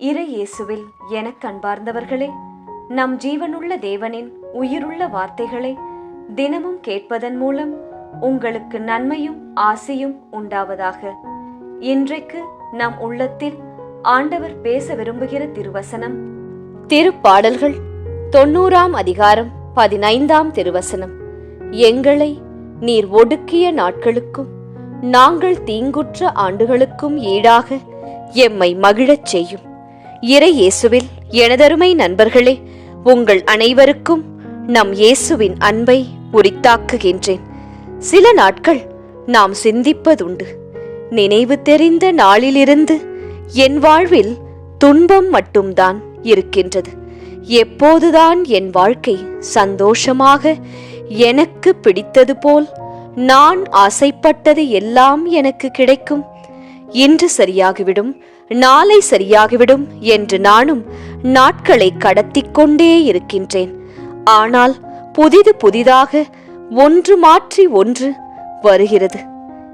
இறை இயேசுவில் எனக் கண்பார்ந்தவர்களே நம் ஜீவனுள்ள தேவனின் உயிருள்ள வார்த்தைகளை தினமும் கேட்பதன் மூலம் உங்களுக்கு நன்மையும் ஆசையும் உண்டாவதாக. இன்றைக்கு நம் உள்ளத்தில் ஆண்டவர் பேச விரும்புகிற திருவசனம் திருப்பாடல்கள் தொண்ணூறாம் அதிகாரம் பதினைந்தாம் திருவசனம். எங்களை நீர் ஒடுக்கிய நாட்களுக்கும் நாங்கள் தீங்குற்ற ஆண்டுகளுக்கும் ஈடாக எம்மை மகிழச் செய்யும். இறை இயேசுவில் எனதருமை நண்பர்களே உங்கள் அனைவருக்கும் நம் இயேசுவின் அன்பை உரித்தாக்குகின்றேன். சில நாட்கள் நாம் சிந்திப்பதுண்டு. நினைவு தெரிந்த நாளிலிருந்து என் வாழ்வில் துன்பம் மட்டும்தான் இருக்கின்றது. எப்போதுதான் என் வாழ்க்கை சந்தோஷமாக எனக்கு பிடித்தது போல் நான் ஆசைப்பட்டது எல்லாம் எனக்கு கிடைக்கும். இன்று சரியாகிவிடும். நாளை சரியாகிவிடும் என்று நானும் நாட்களை கடத்திக் கொண்டே இருக்கின்றேன். ஆனால் புதிது புதிதாக ஒன்று மாற்றி ஒன்று வருகிறது.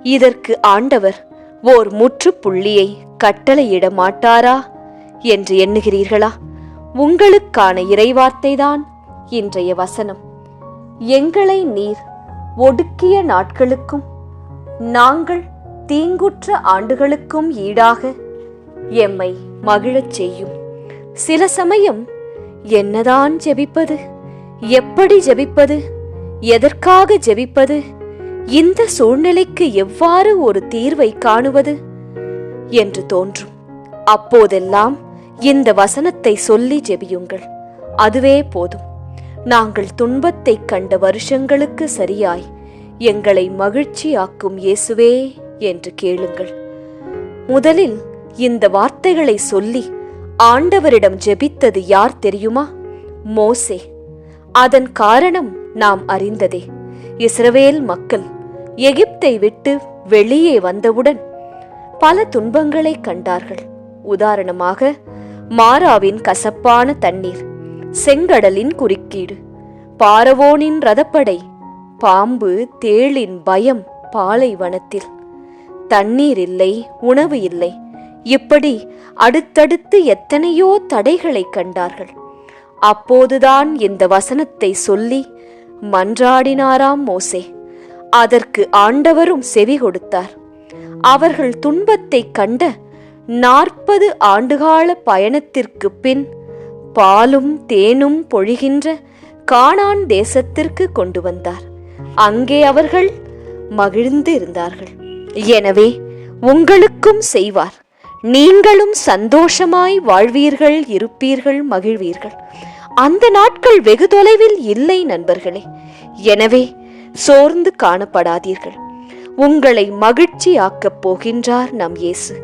இதற்கு ஆண்டவர் ஓர் முற்றுப்புள்ளியை கட்டளையிட மாட்டாரா என்று எண்ணுகிறீர்களா? உங்களுக்கான இறைவார்த்தைதான் இன்றைய வசனம். எங்களை நீர் ஒடுக்கிய நாட்களுக்கும் நாங்கள் தீங்குற்ற ஆண்டுகளுக்கும் ஈடாக எம்மை மகிழச் செய்யும். சில சமயம் என்னதான் ஜெபிப்பது எப்படி ஜெபிப்பது எதற்காக ஜெபிப்பது இந்த சூழ்நிலைக்கு எவ்வாறு ஒரு தீர்வை காணுவது என்று தோன்றும். அப்போதெல்லாம் இந்த வசனத்தை சொல்லி ஜெபியுங்கள். அதுவே போதும். நாங்கள் துன்பத்தைக் கண்ட வருஷங்களுக்கு சரியாய் எங்களை மகிழ்ச்சியாக்கும் இயேசுவே என்று கேளுங்கள். முதலில் இந்த வார்த்தைகளை சொல்லி ஆண்டவரிடம் ஜெபித்தது யார் தெரியுமா? மோசே. அதன் காரணம் நாம் அறிந்ததே. இஸ்ரவேல் மக்கள் எகிப்தை விட்டு வெளியே வந்தவுடன் பல துன்பங்களை கண்டார்கள். உதாரணமாக மாராவின் கசப்பான தண்ணீர் செங்கடலின் குறுக்கீடு பாரவோனின் ரதப்படை பாம்பு தேளின் பயம் பாலைவனத்தில். தண்ணீர் இல்லை உணவு இல்லை. இப்படி அடுத்தடுத்து எத்தனையோ தடைகளை கண்டார்கள். அப்போதுதான் இந்த வசனத்தை சொல்லி மன்றாடினாராம் மோசே. அதற்கு ஆண்டவரும் செவி கொடுத்தார். அவர்கள் துன்பத்தைக் கண்ட நாற்பது ஆண்டுகால பயணத்திற்கு பின் பாலும் தேனும் பொழிகின்ற கானான் தேசத்திற்கு கொண்டு வந்தார். அங்கே அவர்கள் மகிழ்ந்து இருந்தார்கள். எனவே உங்களுக்கும் செய்வார். நீங்களும் சந்தோஷமாய் வாழ்வீர்கள் இருப்பீர்கள் மகிழ்வீர்கள். அந்த நாட்கள் வெகு தொலைவில் இல்லை நண்பர்களே. எனவே சோர்ந்து காணப்படாதீர்கள். உங்களை மகிழ்ச்சியாக்கப் போகின்றார் நம் இயேசு.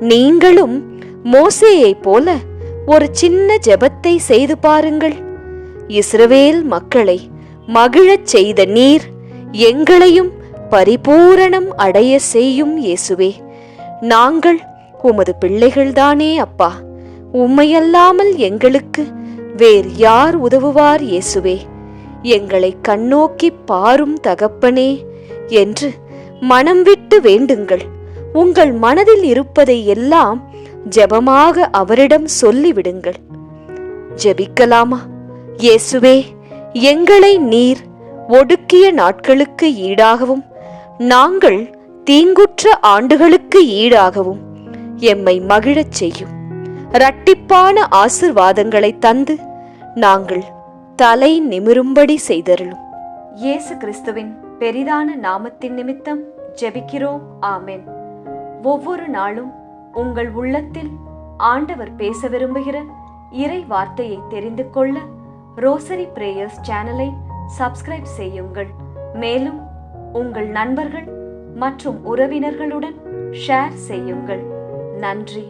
நீங்களும் மோசேயைப் போல ஒரு சின்ன ஜெபத்தை செய்து பாருங்கள். இஸ்ரவேல் மக்களை மகிழச் செய்த நீர் எங்களையும் பரிபூரணம் அடைய செய்யும் இயேசுவே. நாங்கள் உமது பிள்ளைகள்தானே அப்பா. உம்மையல்லாமல் எங்களுக்கு வேறு யார் உதவுவார் இயேசுவே? எங்களை கண்ணோக்கி பாரும் தகப்பனே என்று மனம் விட்டு வேண்டுங்கள். உங்கள் மனதில் இருப்பதை எல்லாம் ஜெபமாக அவரிடம் சொல்லிவிடுங்கள். ஜெபிக்கலாமா? இயேசுவே எங்களை நீர் ஒடுக்கிய நாட்களுக்கு ஈடாகவும் நாங்கள் தீங்குற்ற ஆண்டுகளுக்கு ஈடாகவும் எம்மை மகிழச் செய்யும். இரட்டிப்பான ஆசிர்வாதங்களை தந்து நாங்கள் தலை நிமிரும்படி செய்தருளும். இயேசு கிறிஸ்துவின் பெரிதான நாமத்தின் நிமித்தம் ஜெபிக்கிறோம். ஆமென். ஒவ்வொரு நாளும் உங்கள் உள்ளத்தில் ஆண்டவர் பேச விரும்புகிற இறை வார்த்தையை தெரிந்து கொள்ள ரோசரி பிரேயர்ஸ் சேனலை சப்ஸ்கிரைப் செய்யுங்கள். மேலும் உங்கள் நண்பர்கள் மற்றும் உறவினர்களுடன் ஷேர் செய்யுங்கள். நன்றி.